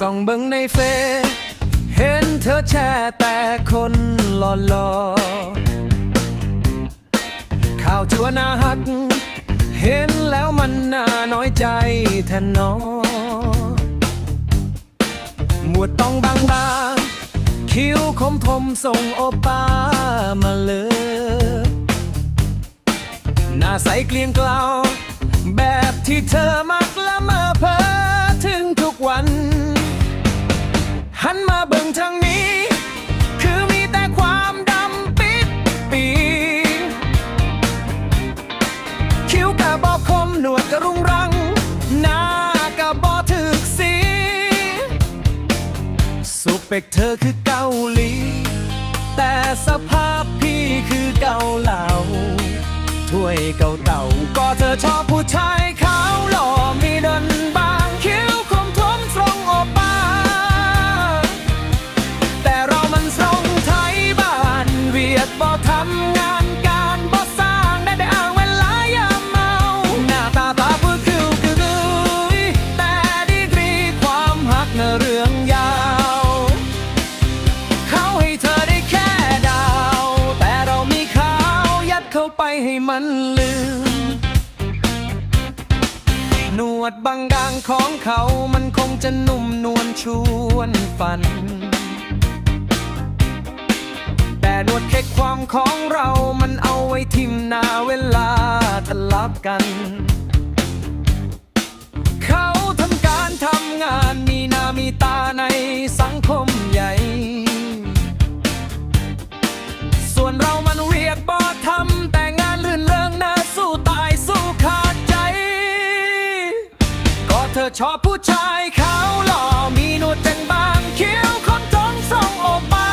ส่องเบิ่งในเฟซเห็นเธอแช่แต่คนหล่อๆข่าวจัวน้าหัก เห็นแล้วมันน่าน้อยใจแทนน้อหมวดต้องบางบางคิ้วคมทมส่งโอป้ามาเลย หน้าใสเกลียงกล่าว แบบที่เธอมัก เปกเธอคือเกาหลี แต่สภาพพี่คือเกาเหลาถ้วยเกาเต่าก็เธอชอบ เข้าไปให้มันลืม หนวดบางดางของเขามันคงจะนุ่มนวลชวนฝัน แต่หนวดเค้กความของเรามันเอาไว้ทิมนาเวลาทะลับกัน เขาทำการทำงานมีหน้ามีตาในสังคม ธอชอบผู้ชายขาวหล่อมีหนวดแจ่งบางเขียวคนท้องทรงโอป้า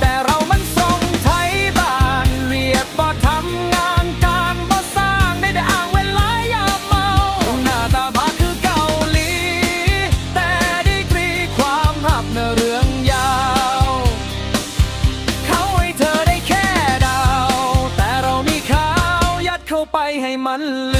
แต่เรามันทรงไทยบ้านเรียกบ่ทำงานการบ่สร้างได้แต่อ้างเวลายามเมาหน้าตาบ้าคือเกาหลี แต่ดีกรีความหักเนอเรื่องยาว เขาให้เธอได้แค่ดาว แต่เรามีขาวยัดเข้าไปให้มันลื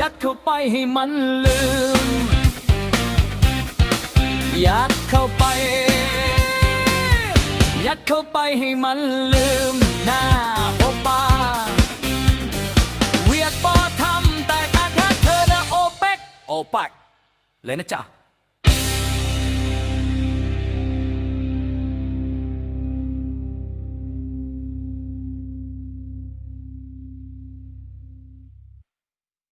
ยัดเข้าไปให้มันลืม ยัดเข้าไป ยัดเข้าไปให้มันลืมหน้าโอป้าเวียดปอทำแต่การแค่เธอนะโอเปกโอปักเลยนะจ๊ะ